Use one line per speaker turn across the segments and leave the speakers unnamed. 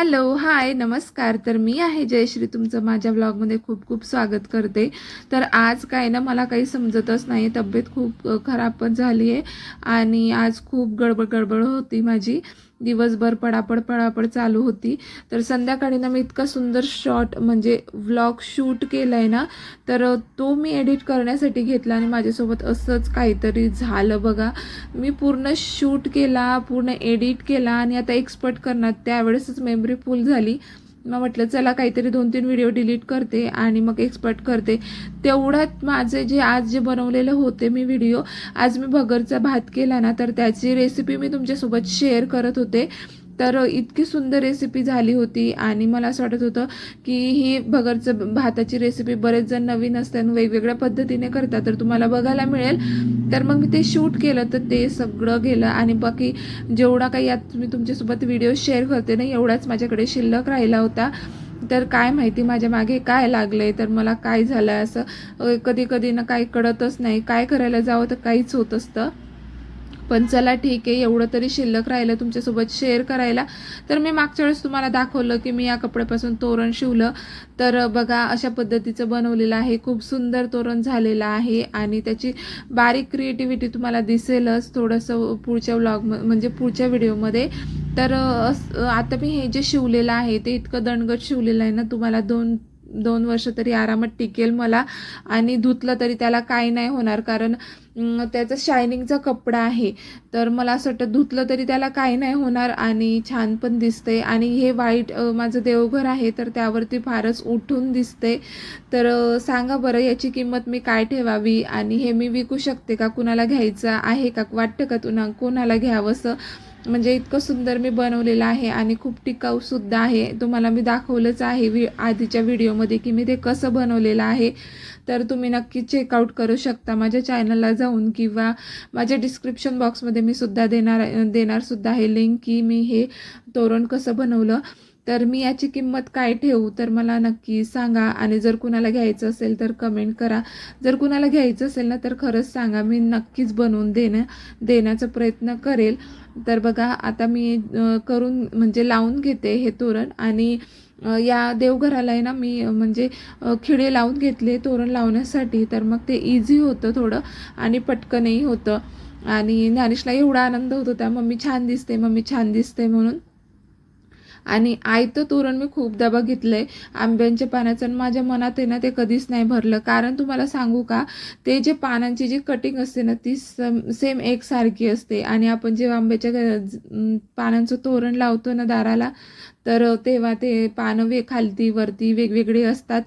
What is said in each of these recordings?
Hello hi नमस्कार. तर मी आहे जयश्री. तुमचं माझ्या ब्लॉगमध्ये खूप खूप स्वागत करते. तर आज काय ना मला काही समजतच नाही. तब्येत खूप खराब पण झाली आहे आणि आज खूप गडबड गडबड होती माझी. दिवसभर पडापड पडापड चालू होती. तर संध्याकाळी ना मी इतका सुंदर शॉट म्हणजे व्लॉग शूट केला आहे ना तर तो मी एडिट करण्यासाठी घेतला आणि माझ्यासोबत असंच काहीतरी झालं बघा. मी पूर्ण शूट केला पूर्ण एडिट केला आणि आता एक्सपर्ट करणार. त्यावेळेसच मेमरी फुल झाली. मग म्हटलं चला काहीतरी दोन तीन व्हिडिओ डिलीट करते आणि मग एक्सपर्ट करते. तेवढ्यात माझे जे आज जे बनवलेले होते मी व्हिडिओ आज मी भगरचा भात केला ना तर त्याची रेसिपी मी तुमच्यासोबत शेअर करत होते. तर इतकी सुंदर रेसिपी झाली होती आणि मला असं वाटत होतं की ही भगरचं भाताची रेसिपी बरेच जण नवीन असतात वेगवेगळ्या पद्धतीने करतात. तर तुम्हाला बघायला मिळेल. तर मग मी ते शूट केलं तर ते सगळं गेलं आणि बाकी जेवढा काही यात मी तुमच्यासोबत व्हिडिओ शेअर करते ना एवढाच माझ्याकडे शिल्लक राहिला होता. तर काय माहिती माझ्या मागे काय लागलं आहे तर मला काय झालं आहे असं कधी कधी ना काही कळतच नाही. काय करायला जावं तर काहीच होत असतं. पण चला ठीक आहे एवढं तरी शिल्लक राहिलं तुमच्यासोबत शेअर करायला. तर मी मागच्या वेळेस तुम्हाला दाखवलं की मी या कपड्यापासून तोरण शिवलं. तर बघा अशा पद्धतीचं बनवलेलं आहे. खूप सुंदर तोरण झालेलं आहे आणि त्याची बारीक क्रिएटिव्हिटी तुम्हाला दिसेलच थोडंसं पुढच्या व्लॉग म्हणजे पुढच्या व्हिडिओमध्ये तर आता मी हे जे शिवलेलं आहे ते इतकं दणगट शिवलेलं आहे ना तुम्हाला दोन दोन वर्ष तरी आरामात टिकेल मला. आणि धुतलं तरी त्याला काही नाही होणार कारण त्याचं त्याचा शायनिंगचा कपडा आहे. तर मला असं वाटतं धुतलं तरी त्याला काही नाही होणार आणि छान पण दिसते आणि हे वाईट माझं देवघर आहे तर त्यावरती फारच उठून दिसते तर सांगा बरं याची किंमत मी काय ठेवावी आणि हे मी विकू शकते का? कुणाला घ्यायचं आहे का? वाटतं का तुला कोणाला घ्यावंसं? म्हणजे इतकं सुंदर मी बनवलेलं आहे आणि खूप टिकाऊसुद्धा आहे. तुम्हाला मी दाखवलंच आहे वि आधीच्या व्हिडिओमध्ये की मी ते कसं बनवलेलं आहे. तर तुम्ही नक्की चेकआउट करू शकता माझ्या चॅनलला जाऊन किंवा माझ्या डिस्क्रिप्शन बॉक्समध्ये मी सुद्धा देणार देणारसुद्धा आहे. लिंक की मी हे तोरण कसं बनवलं. तर मी याची किंमत काय ठेवू? तर मला नक्की सांगा. आणि जर कुणाला घ्यायचं असेल तर कमेंट करा. जर कुणाला घ्यायचं असेल ना तर खरंच सांगा. मी नक्कीच बनवून देणं देण्याचा प्रयत्न करेल. तर बघा आता मी करून म्हणजे लावून घेते हे तोरण. आणि या देवघराला आहे ना मी म्हणजे खिळे खिडे लावून घेतले तोरण लावण्यासाठी. तर मग ते इझी होतं थोडं. आणि पटकनही होतं. आणि ज्ञानेशला एवढा आनंद होत. होता मम्मी छान दिसते मम्मी छान दिसते म्हणून. आणि आयतं तोरण मी खूपदा बघितलं आहे आंब्यांच्या पानाचं आणि माझ्या मनात आहे ना ते कधीच नाही भरलं. कारण तुम्हाला सांगू का ते जे पानांची जी कटिंग असते ना ती सेम एकसारखी असते. आणि आपण जेव्हा आंब्याच्या पानांचं तोरण लावतो ना दाराला तर तेव्हा ते पानं वे खालती वरती वेगवेगळे असतात.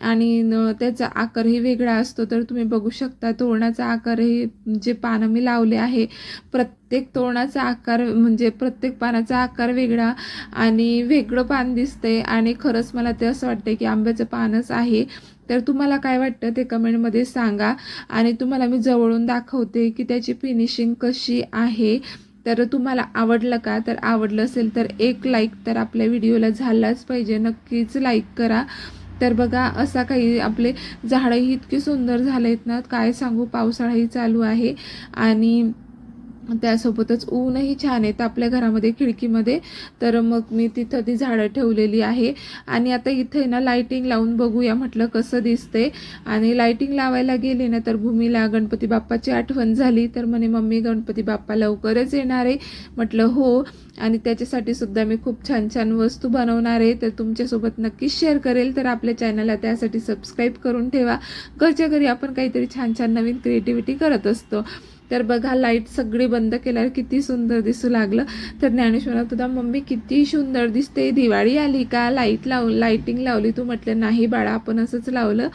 आणि त्याचा आकारही वेगळा असतो. तर तुम्ही बघू शकता तोरणाचा आकार हे जे पानं मी लावले आहे प्रत्येक तोरणाचा आकार म्हणजे प्रत्येक पानाचा आकार वेगळा आणि वेगळं पान दिसतंय. आणि खरंच मला ते असं वाटतंय की आंब्याचं पानच आहे. तर तुम्हाला काय वाटतं ते कमेंटमध्ये सांगा. आणि तुम्हाला मी जवळून दाखवते की त्याची फिनिशिंग कशी आहे. तर तुम्हाला आवडलं का? तर आवडलं असेल तर एक लाईक तर आपल्या व्हिडिओला झालाच पाहिजे. नक्कीच लाईक करा. तर बघा असा काही आपले झाडंही इतकी सुंदर झाले आहेत ना काय सांगू पावसाळाही चालू आहे. आणि त्यासोबतच ऊनही छान आहेत आपल्या घरामध्ये खिडकीमध्ये. तर मग मी तिथं ती झाडं ठेवलेली आहे. आणि आता इथे ना लाईटिंग लावून बघूया म्हटलं कसं दिसते आणि लाईटिंग लावायला गेले ना तर भूमीला गणपती बाप्पाची आठवण झाली. तर म्हणे मम्मी गणपती बाप्पा लवकरच येणार आहे. म्हटलं हो. आणि त्याच्यासाठी सुद्धा मी खूप छान छान वस्तू बनवणार आहे. तर तुमच्यासोबत नक्कीच शेअर करेल. तर आपल्या चॅनलला त्यासाठी सबस्क्राईब करून ठेवा. घरच्या घरी आपण काहीतरी छान छान नवीन क्रिएटिव्हिटी करत असतो. तर बघा लाइट सगळी बंद केल्यावर किती सुंदर दिसू लागलं. तर ज्ञानेश्वरा तुझा मम्मी किती सुंदर दिसते. दिवाळी आली का? लाइट लाव लाईटिंग लावली तू म्हटलं नाही बाळा आपण असंच लावलं.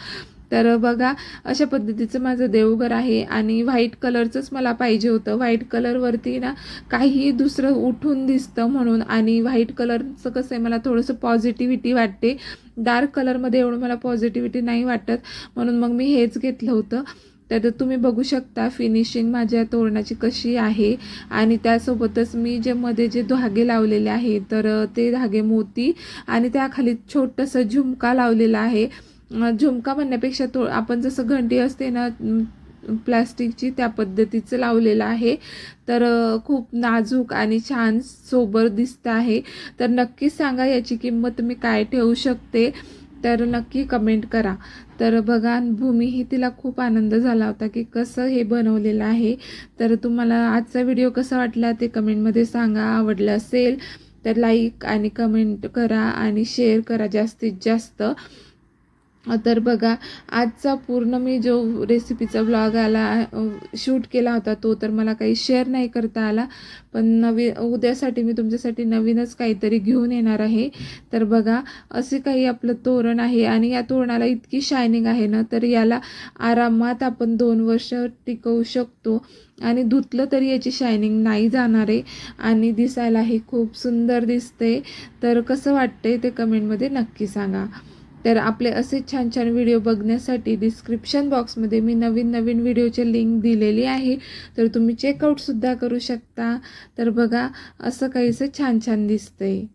तर बघा अशा पद्धतीचं माझं देवघर आहे आणि व्हाईट कलरचंच मला पाहिजे होतं. व्हाईट कलरवरती ना काही दुसरं उठून दिसतं म्हणून आणि व्हाईट कलरचं कसं आहे मला थोडंसं पॉझिटिव्हिटी वाटते. डार्क कलरमध्ये एवढं मला पॉझिटिव्हिटी नाही वाटत म्हणून मग मी हेच घेतलं होतं. तर तुम्ही बघू शकता फिनिशिंग माझ्या तोरणाची कशी आहे. आणि त्यासोबतच मी जे मध्ये जे धागे लावलेले आहे तर ते धागे मोती आणि त्याखाली छोटंसं झुमका लावलेला आहे. झुमका म्हणण्यापेक्षा तो आपण जसं घंटी असते ना प्लॅस्टिकची प्लास्टिकची त्या पद्धतीचं लावलेलं आहे. तर खूप नाजूक आणि छान सोबर दिसतं आहे. तर नक्कीच सांगा याची किंमत मी काय ठेवू शकते. तर नक्की कमेंट करा. तर बघा भूमी ही तिला खूप आनंद झाला होता की कसं हे बनवलेलं आहे. तर तुम्हाला आजचा व्हिडिओ कसा वाटला ते कमेंटमध्ये सांगा. आवडलं असेल तर लाईक आणि कमेंट करा आणि शेअर करा जास्तीत जास्त. तर बघा आजचा पूर्ण मी जो रेसिपीचा ब्लॉग आला शूट केला होता तो तर मला काही शेअर नाही करता आला. पण नवी उद्यासाठी मी तुमच्यासाठी नवीनच काहीतरी घेऊन येणार आहे. तर बघा असे काही आपलं तोरण आहे आणि या तोरणाला इतकी शायनिंग आहे ना तर याला आरामात आपण दोन वर्ष टिकवू शकतो. आणि धुतलं तरी याची शायनिंग नाही जाणार आहे. आणि दिसायला हे खूप सुंदर दिसते. तर कसं वाटतंय ते कमेंटमध्ये नक्की सांगा. तर आपले असे छान छान व्हिडिओ बघण्यासाठी डिस्क्रिप्शन बॉक्समध्ये मी नवीन नवीन व्हिडिओचे लिंक दिलेली आहे. तर तुम्ही चेकआउटसुद्धा करू शकता. तर बघा असं काहीसं छान छान दिसतंय.